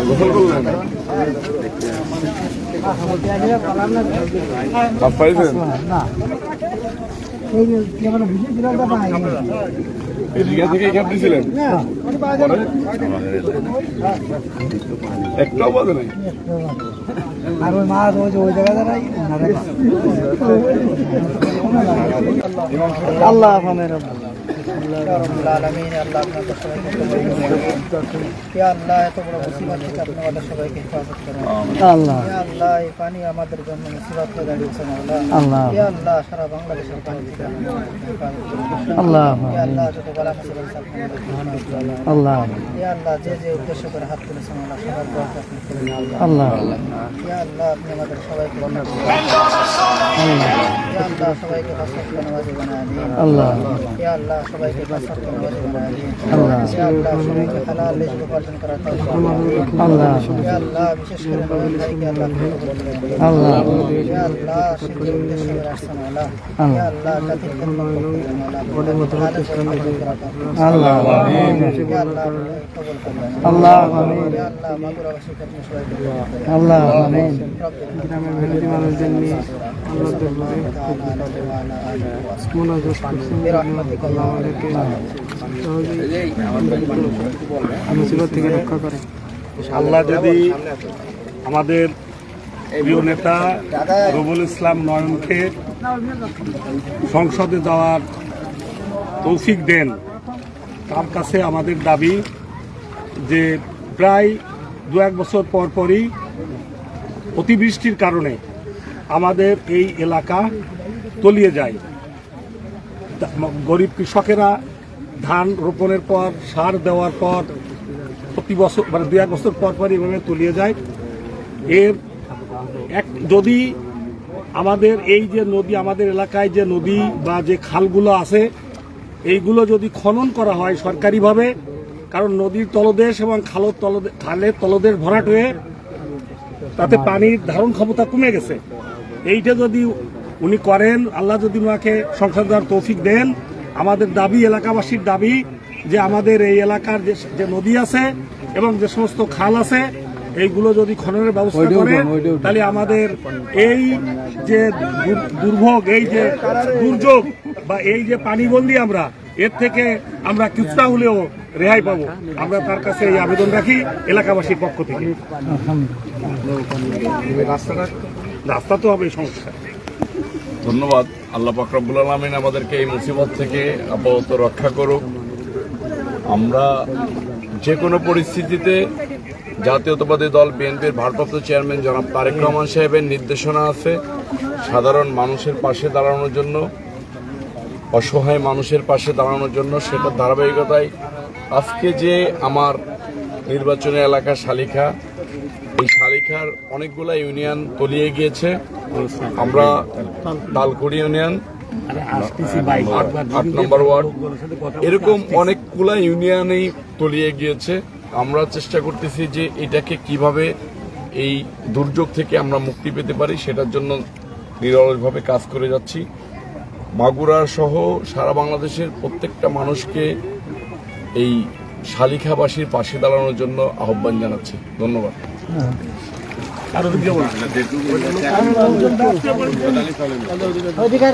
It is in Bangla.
গোসল করলেন মাছ এদিকে থেকে এখান দিয়েছিলেন যে ওই জায়গায় দাঁড়াই আল্লাহ আমের আল্লাহ আল্লাহ এই পানি আমাদের জন্য মুসিবত হয়ে দাঁড়িয়েছে মাওলা। আল্লাহ। আল্লাহ সারা বাংলাদেশের পানি থেকে আমাদের হেফাজত করুন। আল্লাহ। আল্লাহ যত বালা মুসিবত আছে আপনি আমাদের জীবনে উঠান। আল্লাহ। আল্লাহ যে যে উদ্দেশ্য করে হাত তুলেছেন আল্লাহ সবার দোয়াকে আপনি আল্লাহ। আল্লাহ আপনি আমাদের সবাইকে আল্লাহ। আল্লাহ সবাইকে পাঁচশক্ত নামাজি বানায় দিন আল্লাহ। ইয়া আল্লাহ সবাইকে পাঁচশক্ত নামাজি বানায় দিন আল্লাহ। ইয়া আল্লাহ সবাইকে হালাল রিজক উপার্জন করার তৌফিক আল্লাহ। ইয়া আল্লাহ বিশেষ করে নবীন ভাইকে আল্লাহ কবুল করে দিন। আল্লাহ। ইয়া আল্লাহ শিরকের উদ্দেশ্য করে আল্লাহ আল্লাহ। ইয়া আল্লাহ জাতির খেদমত করতেছেন আল্লাহ। আদেশ পালন করার তৌফিক দান আল্লাহ। করুন। ইয়া আল্লাহ কবুল করবেন। আল্লাহ আমিন। ইয়া আল্লাহ মাগুরাবাসীকে আপনি সবাইকে আল্লাহ আমিন। গ্রামের মেহনতি মানুষদের নিয়ে আল্লাহ দরবারে আল্লাহ আল্লাহ যদি আমাদের প্রিয় নেতা রবুল ইসলাম নয়নকে সংসদে যাওয়ার তৌফিক দেন, তার কাছে আমাদের দাবি যে প্রায় দু এক বছর পর পরই অতিবৃষ্টির কারণে আমাদের এই এলাকা তলিয়ে যায়। গরিব কৃষকেরা ধান রোপণের পর, সার দেওয়ার পর, প্রতি বছর মানে দু এক বছর পর পর এভাবে তলিয়ে যায়। এর এক, যদি আমাদের এই যে নদী, আমাদের এলাকায় যে নদী বা যে খালগুলো আছে, এইগুলো যদি খনন করা হয় সরকারিভাবে, কারণ নদীর তলদেশ এবং খালের তলদে, খালের তলদেশ ভরাট হয়ে তাতে পানির ধারণ ক্ষমতা কমে গেছে। এইটা যদি উনি করেন আল্লাহ যদি ওনাকে সংসদ দেওয়ার তৌফিক দেন আমাদের দাবি এলাকাবাসীর দাবি যে আমাদের এই এলাকার যে যে নদী আছে এবং যে সমস্ত খাল আছে এইগুলো যদি খননের ব্যবস্থা করে তাহলে আমাদের এই যে দুর- দুর্ভোগ এই যে দুর্যোগ বা এই যে পানিবন্দি আমরা এর থেকে আমরা কিছুটা হলেও রেহাই পাবো। আমরা তার কাছে এই আবেদন রাখি এলাকাবাসীর পক্ষ থেকে। রাস্তা তো হবে, সমস্যা ধন্যবাদ। আল্লাহ পাকরাবুল আলমিন আমাদেরকে এই মুসিবত থেকে আপাতত রক্ষা করুক। আমরা যে কোনো পরিস্থিতিতে জাতীয়তাবাদী দল বিএনপির ভারপ্রাপ্ত চেয়ারম্যান জনাব তারেক রহমান সাহেবের নির্দেশনা আছে। সাধারণ মানুষের পাশে দাঁড়ানোর জন্য, অসহায় মানুষের পাশে দাঁড়ানোর জন্য সেটার ধারাবাহিকতায় আজকে যে আমার নির্বাচনী এলাকা শালিখা এই শালিখার অনেকগুলা ইউনিয়ন তলিয়ে গিয়েছে। আমরা তালকুড়ি ইউনিয়ন, আট- নম্বর ওয়ার্ড, এরকম অনেকগুলা ইউনিয়নেই তলিয়ে গিয়েছে। আমরা চেষ্টা করতেছি যে এটাকে কীভাবে এই দুর্যোগ থেকে আমরা মুক্তি পেতে পারি, সেটার জন্য নিরলসভাবে কাজ করে যাচ্ছি। মাগুরা সহ সারা বাংলাদেশের প্রত্যেকটা মানুষকে এই শালিখাবাসীর পাশে দাঁড়ানোর জন্য আহ্বান জানাচ্ছি ধন্যবাদ আর। অধিকার